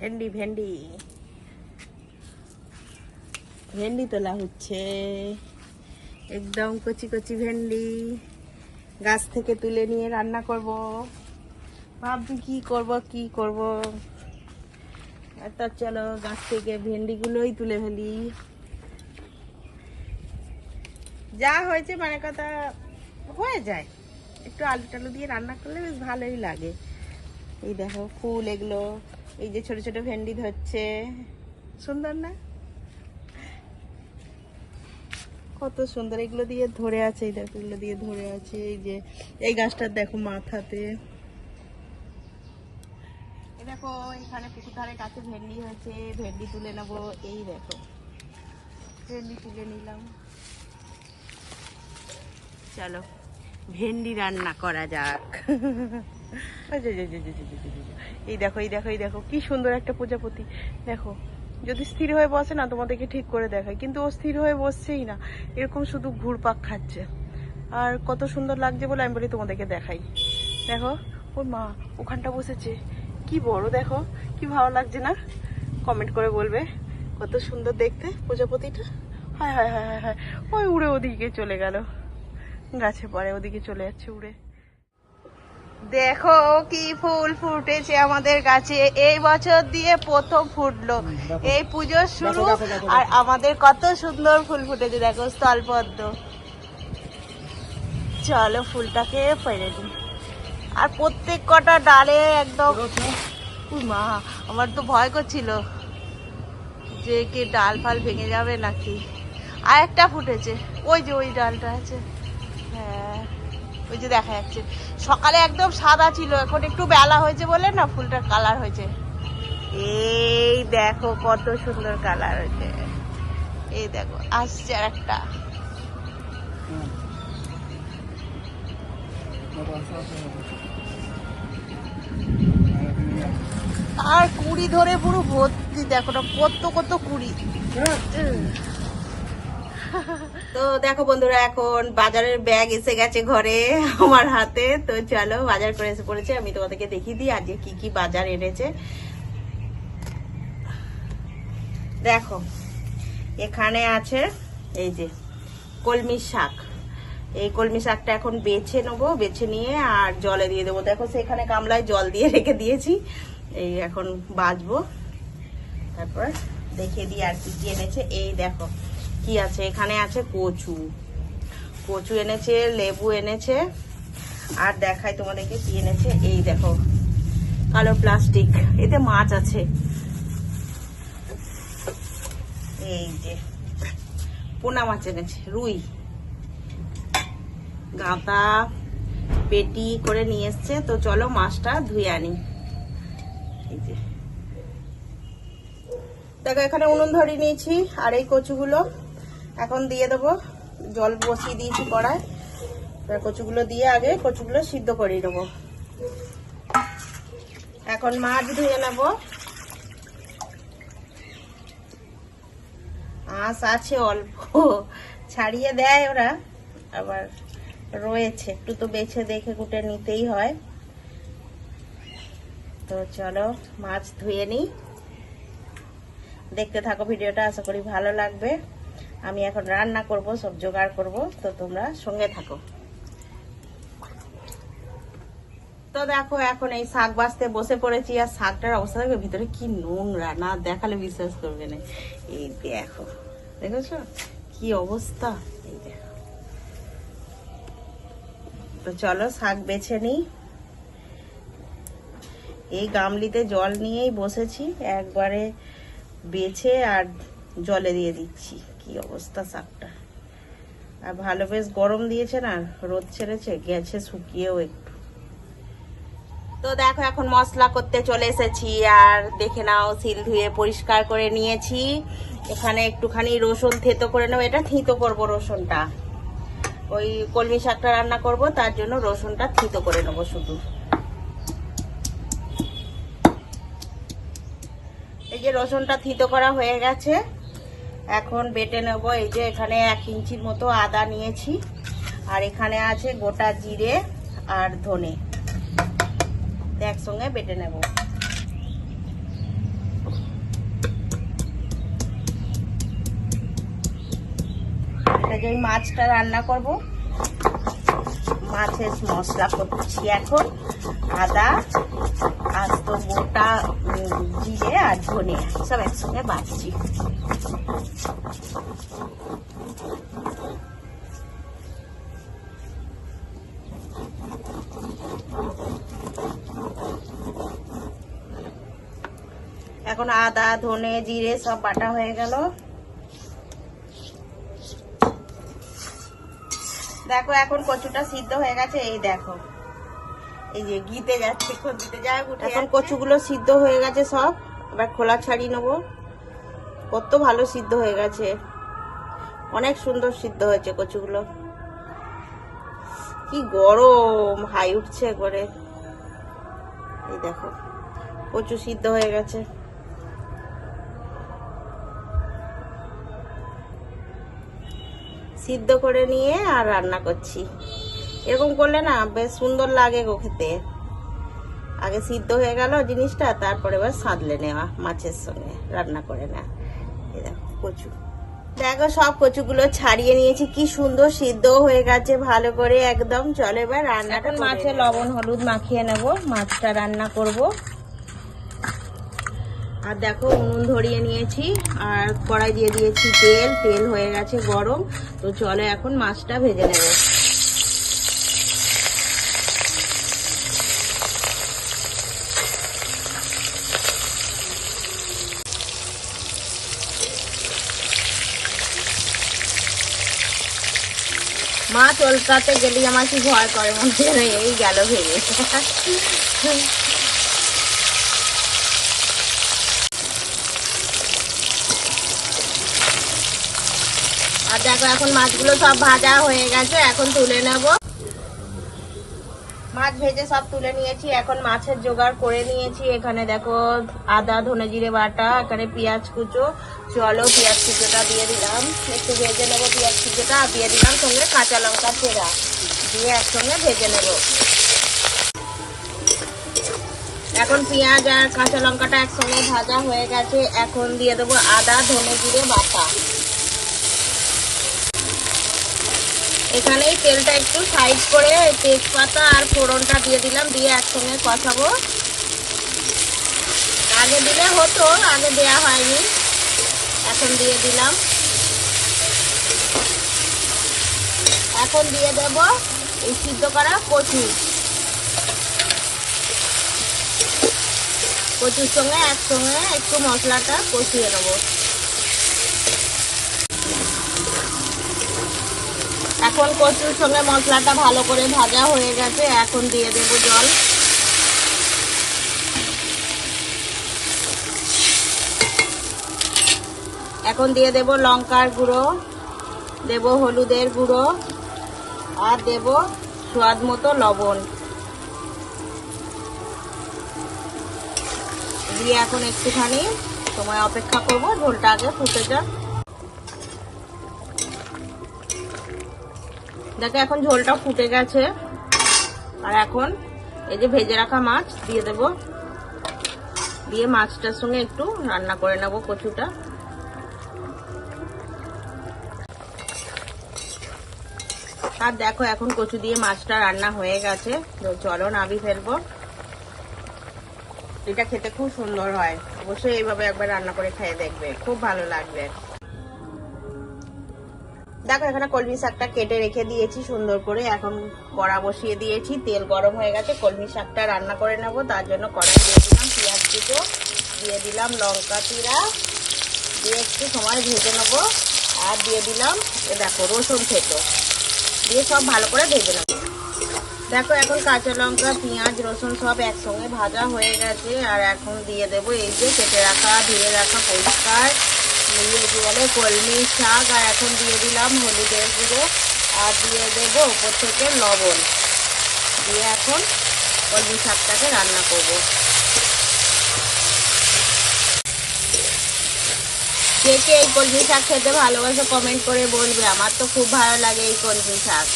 ভেন্ডি ভেন্ডি। ভেন্ডি তোলা হচ্ছে। একদম কচি কচি ভেন্ডি। গাছ থেকে তুলে নিয়ে রান্না করব। ভাবছি কি করব কি করব। তার চলো, গাছ থেকে ভেন্ডিগুলোই তুলে ফেলি। যা হয়েছে মানে কথা, হয়ে যায়। একটু আলু টালু দিয়ে রান্না করলে বেশ ভালোই লাগে। এই দেখো, ফুল এগুলো। এই যে ছোট ছোট ভেন্ডি ধরছে। সুন্দর না? কত সুন্দর, এগুলো দিয়ে ধরে আছে, এই দেখো, এগুলো দিয়ে ধরে আছে, এই যে, এই গাছটার দেখো মাথাতে। এই দেখো, এখানে পুকুর ধারে কাছে ভেন্ডি হয়েছে, ভেন্ডি তুলে নেব, এই দেখো। ভেন্ডি তুলে নিলাম। চলো, ভেন্ডি রান্না করা যাক। এই দেখো এই দেখো এই দেখো, কি সুন্দর একটা প্রজাপতি। দেখো, যদি স্থির হয়ে বসে না, তোমাদেরকে ঠিক করে দেখায় কিন্তু ও স্থির হয়ে বসছেই না। এরকম শুধু ঘুরপাক খাচ্ছে। আর কত সুন্দর লাগছে বলে আমি বলি তোমাদেরকে দেখাই। দেখো, ওর মা ওখানটা বসেছে। কি বড়, দেখো, কি ভালো লাগছে না? কমেন্ট করে বলবে। কত সুন্দর দেখতে প্রজাপতিটা। হায় হায় হায় হায় হায়, ওই উড়ে ওদিকে চলে গেল। গাছে পরে ওদিকে চলে যাচ্ছে উড়ে। দেখো কি ফুল ফুটেছে আমাদের গাছে। এই বছর দিয়ে প্রথম ফুটলো। এই পুজোর শুরু আর আমাদের কত সুন্দর ফুল ফুটেছে দেখো স্থলপদ্ম। চলো ফুলটাকে ফেলে দিই। আর প্রত্যেক কটা ডালে একদম মা আমার তো ভয় করছিল যে কি ডাল ফাল ভেঙে যাবে নাকি। আর একটা ফুটেছে ওই যে ওই ডালটা আছে। হ্যাঁ। ওই যে দেখা যাচ্ছে। সকালে একদম সাদা ছিল, এখন একটু বেলা হয়েছে বলে না ফুলটার কালার হয়েছে। এই দেখো কত সুন্দর কালার হয়েছে। এই দেখো, আসছে আর একটা আর কুড়ি ধরে পুরো ভর্তি, দেখো না, কত কত কুড়ি। তো দেখো বন্ধুরা, এখন বাজারের ব্যাগ এসে গেছে ঘরে আমার হাতে। তো চলো, বাজার করে এসে পড়েছে। আমি তোমাদেরকে দেখিয়ে দিই আজকে কি কি বাজার এনেছে। দেখো, এখানে আছে এই যে কলমি শাক। এই কলমি শাকটা এখন বেছে নেব, বেছে নিয়ে আর জলে দিয়ে দেবো। দেখো, সেখানে গামলায় জল দিয়ে রেখে দিয়েছি। এই এখন বাজবো তারপর দেখিয়ে দিই আর কি এনেছে। এই দেখো কি আছে? এখানে আছে কচু। কচু এনেছে, লেবু এনেছে। আর দেখাই তোমাদেরকে কি এনেছে। এই দেখো, কালো প্লাস্টিক। এতে মাছ আছে। এই যে, পোনা মাছ এনেছে, রুই। গাঁদা পেটি করে নিয়ে এসছে। তো চলো মাছটা ধুয়ে আনি। এই যে। দেখো, এখানে উনুন ধরে নিয়েছি। আর এই কচুগুলো এখন দিয়ে দেবো। জল বসিয়ে দিয়েছি কড়ায় কচুগুলো দিয়ে আগে কচুগুলো সিদ্ধ করে নেব। এখন মাছ ধুয়ে নেব। আঁশ আছে অল্প। ছাড়িয়ে দেয় ওরা। আবার রয়েছে। একটু তো বেছে দেখে কুটে নিতেই হয়। তো চলো মাছ ধুয়ে নিই। দেখতে থাকো ভিডিওটা। আশা করি ভালো লাগবে। আমি এখন রান্না করব, সব জোগাড় করব, তো তোমরা সঙ্গে থাকো। তো দেখো, এখন এই শাক বাঁচতে বসে পড়েছি, আর শাকটার অবস্থা দেখবে, ভিতরে কি নোংরা, না দেখালে বিশ্বাস করবে না। এই দেখো, দেখেছ? কি অবস্থা? এই দেখো। তো চলো শাক বেছে নিই। এই গামলিতে জল নিয়েই বসেছি, একবারে বেছে আর জলে দিয়ে দিচ্ছি। কি অবস্থা শাকটা আর ভালো বেশ গরম দিয়েছে না, রোদ ছেড়েছে, গেছে শুকিয়েও একটু। তো দেখো এখন মশলা করতে চলে এসেছি, আর দেখে নাও, সিল ধুয়ে পরিষ্কার করে নিয়েছি। এখানে একটুখানি রসুন থেতো করে নেব, এটা থিতো করব রসুনটা। ওই কলমি শাকটা রান্না করব, তার জন্য রসুনটা থিতো করে নেব শুধু। এই যে রসুনটা থিতো করা হয়ে গেছে এখন বেটে নেব, এই যে এখানে এক ইঞ্চির মতো আদা নিয়েছি। আর এখানে আছে গোটা জিরে আর ধনে। একসঙ্গে বেটে নেব। এই ওই মাছটা রান্না করব, মাছের মশলা করছি এখন, আদা গোটা উম, জিরে আর ধনে সব একসঙ্গে বাটছি এখন আদা ধনে জিরে সব বাটা হয়ে গেল। দেখো এখন কচুটা সিদ্ধ হয়ে গেছে এই দেখো। এই যে গিতে যাচ্ছে এখন কচুগুলো সিদ্ধ হয়ে গেছে সব। এবার খোলা ছাড়িয়ে নেব। কত ভালো সিদ্ধ হয়ে গেছে। অনেক সুন্দর সিদ্ধ হয়েছে কচুগুলো। কি গরম! হাই উঠছে একবারে। এই দেখো কচু সিদ্ধ হয়ে গেছে। সিদ্ধ করে নিয়ে আর রান্না করছি। এরকম করলে না বেশ সুন্দর লাগে গো খেতে। আগে সিদ্ধ হয়ে গেল জিনিসটা তারপরে এবার সাঁতলে নেওয়া মাছের সঙ্গে রান্না করে নেওয়া। দেখো কচু। দেখো সব কচুগুলো ছাড়িয়ে নিয়েছি কি সুন্দর সিদ্ধ হয়ে গেছে ভালো করে একদম। চলে এবার রান্নাটা মাছে লবণ হলুদ মাখিয়ে নেব মাছটা রান্না করব। আর দেখো উনুন ধরিয়ে নিয়েছি আর কড়াই দিয়ে দিয়েছি তেল তেল হয়ে গেছে গরম। তো চলো এখন মাছটা ভেজে নেব। মাছ ওলকাতে গেলেই আমার কি ভয় করে, মনে হয় এই গেল ভেঙে আর দেখো, এখন মাছগুলো সব ভাজা হয়ে গেছে, এখন তুলে নেব। মাছ ভেজে সব তুলে নিয়েছি, এখন মাছের জোগাড় করে নিয়েছি। এখানে দেখো আদা, ধনে জিরে বাটা, এখানে পেঁয়াজ কুচো। চলো পেঁয়াজ কুচোটা দিয়ে দিলাম। একটু ভেজে নেব পেঁয়াজ কুচোটা দিয়ে দিলাম সঙ্গে কাঁচা লঙ্কা চেরা। দিয়ে একসঙ্গে ভেজে নেব। এখন পেঁয়াজ আর কাঁচা লঙ্কাটা একসঙ্গে ভাজা হয়ে গেছে। এখন দিয়ে দেবো আদা, ধনে জিরে, বাটা। এখানেই তেলটা একটু সাইড করে তেজপাতা আর ফোড়নটা দিয়ে দিলাম, দিয়ে একসঙ্গে কষাবো। আগে দিলে হতো, আগে দেয়া হয়নি। এখন দিয়ে দিলাম। এখন দিয়ে দেব এই সিদ্ধ করা কচু। কচুর সঙ্গে একসঙ্গে একটু মশলাটা কষিয়ে নেব। এখন কচুর সঙ্গে মশলাটা ভালো করে ভাজা হয়ে গেছে, এখন দিয়ে দেবো জল। এখন দিয়ে দেব লঙ্কার গুঁড়ো, দেব হলুদের গুঁড়ো, আর দেব স্বাদ মতো লবণ। দিয়ে এখন একটুখানি সময় অপেক্ষা করব, ঝোলটা আগে ফুটে যাক। দেখো, এখন ঝোলটা ফুটে গেছে। আর এখন এই যে ভেজে রাখা মাছ, দিয়ে দেব। দিয়ে মাছটার সঙ্গে একটু রান্না করে নেব কচুটা। আর দেখো, এখন কচু দিয়ে মাছটা রান্না হয়ে গেছে। চলো, নাবি ফেলব। এটা খেতে খুব সুন্দর হয়। অবশ্যই এইভাবে একবার রান্না করে খেয়ে দেখবে। খুব ভালো লাগবে। দেখো, এখানে কলমি শাকটা কেটে রেখে দিয়েছি, সুন্দর করে। এখন কড়া বসিয়ে দিয়েছি, তেল গরম হয়ে গেছে। কলমি শাকটা রান্না করে নেব, তার জন্য কড়াই দিয়ে দিলাম পেঁয়াজ কুচো দিয়ে দিলাম লঙ্কা চিরা দিয়ে একটু সময় ভেজে নেব, আর দিয়ে দিলাম, এ দেখো, রসুন থেতো, দিয়ে সব ভালো করে ভেজে নেব। দেখো, এখন কাঁচা লঙ্কা, পেঁয়াজ, রসুন সব একসঙ্গে ভাজা হয়ে গেছে, আর এখন দিয়ে দেবো এই যে কেটে রাখা, ধুয়ে রাখা পরিষ্কার। ইয়ে কি বলে কলমি শাক আর এখন দিয়ে দিলাম হলুদের গুঁড়ো আর দিয়ে দেবো উপর থেকে লবণ। দিয়ে এখন কলমি শাকটাকে রান্না করব। কে কে এই কলমি শাক খেতে ভালোবাসে কমেন্ট করে বলবে, আমার তো খুব ভালো লাগে এই কলমি শাক।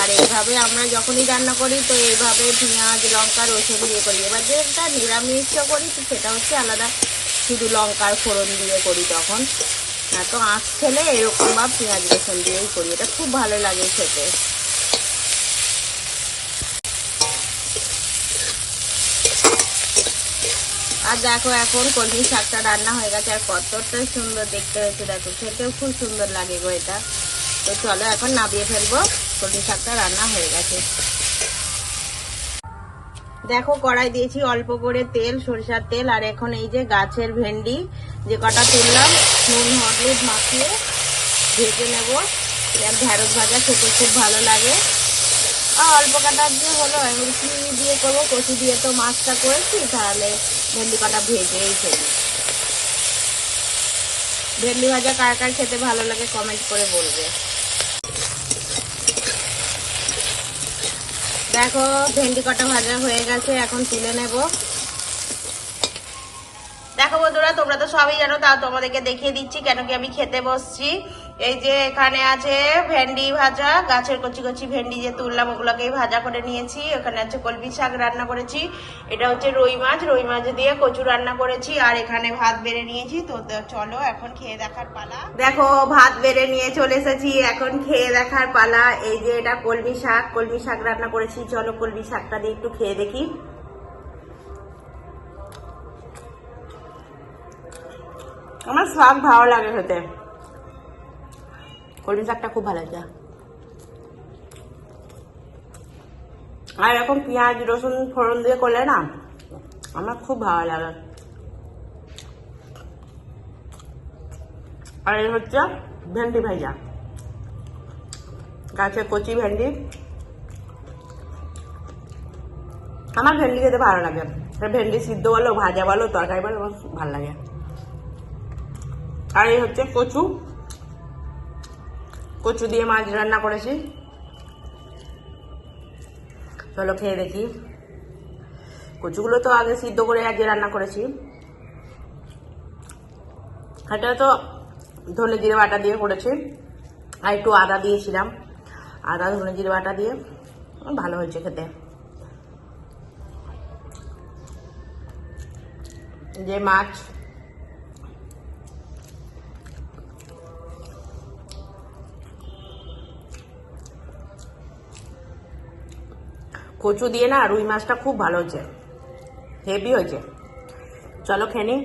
আর এইভাবে আমরা যখনই রান্না করি তো এইভাবে পেঁয়াজ, লঙ্কা, রসুন দিয়ে করি। এবার যেটা নিরামিষ করি তো সেটা হচ্ছে আলাদা। শুধু লঙ্কার ফোড়ন দিয়ে করি তখন। এত আঁচ খেলে এরকম বা পেঁয়াজ রসুন দিয়েই করি। এটা খুব ভালো লাগে খেতে। আর দেখো এখন কলমি শাকটা রান্না হয়ে গেছে আর কতটা সুন্দর দেখতে হয়েছে। দেখো, খেতেও খুব সুন্দর লাগে গো এটা। তো চলো এখন নামিয়ে ফেলব। কলমি শাকটা রান্না হয়ে গেছে। দেখো, কড়াই দিয়েছি অল্প করে তেল, সরিষার তেল, আর এখন এই যে গাছের ভেন্ডি, যে কটা তুললাম, নুন, হলুদ মাখিয়ে ভেজে নেব। আর ঢেঁড়স ভাজা খেতে খুব ভালো লাগে। আর অল্প কাটা দিয়ে হলো কি দিয়ে করব, কচু দিয়ে তো মাছটা করেছি, তাহলে ভেন্ডি কটা ভেজেই ফেলি। ভেন্ডি ভাজা কার কার খেতে ভালো লাগে কমেন্ট করে বলবে। দেখো, ভেন্ডি কটা ভাজা হয়ে গেছে, এখন তুলে নেব। দেখো বন্ধুরা, তোমরা তো সবই জানো, তাও তোমাদেরকে দেখিয়ে দিচ্ছি কেন কি আমি খেতে বসছি। এই যে এখানে আছে ভেন্ডি ভাজা, গাছের কচি কচি ভেন্ডি যে তুললাম, ওগুলোকেই ভাজা করে নিয়েছি। এখানে আছে কলমি শাক রান্না করেছি। এটা হচ্ছে রুই মাছ। রুই মাছ দিয়ে কচু রান্না করেছি। আর এখানে ভাত বেড়ে নিয়েছি। তো চলো এখন খেয়ে দেখার পালা। দেখো, ভাত বেড়ে নিয়ে চলে এসেছি। এখন খেয়ে দেখার পালা। এই যে এটা কলমি শাক। কলমি শাক রান্না করেছি। চলো কলমি শাকটা দিয়ে একটু খেয়ে দেখি। আমার শাক ভালো লাগে খেতে। কলমি শাকটা খুব ভালো লাগে আর এখন পেঁয়াজ, রসুন, ফোড়ন দিয়ে করলে না, আমার খুব ভালো লাগে। আর এই হচ্ছে ভেন্ডি ভাজা। গাছে কচি ভেন্ডি। আমার ভেন্ডি খেতে ভালো লাগে। ভেন্ডি সিদ্ধ বলো, ভাজা বলো, তরকারি বলো, আমার ভালো লাগে। আর এই হচ্ছে কচু। কচু দিয়ে মাছ রান্না করেছি। চলো খেয়ে দেখি। কচুগুলো তো আগে সিদ্ধ করে আজকে রান্না করেছি। এটা তো ধনে জিরে বাটা দিয়ে করেছি। আর একটু আদা দিয়েছিলাম। আদা, ধনে জিরে বাটা দিয়ে ভালো হয়েছে খেতে। যে মাছ কচু দিয়ে না রুই মাছটা খুব ভালো হয়েছে। হেভি হয়েছে। চলো খেয়ে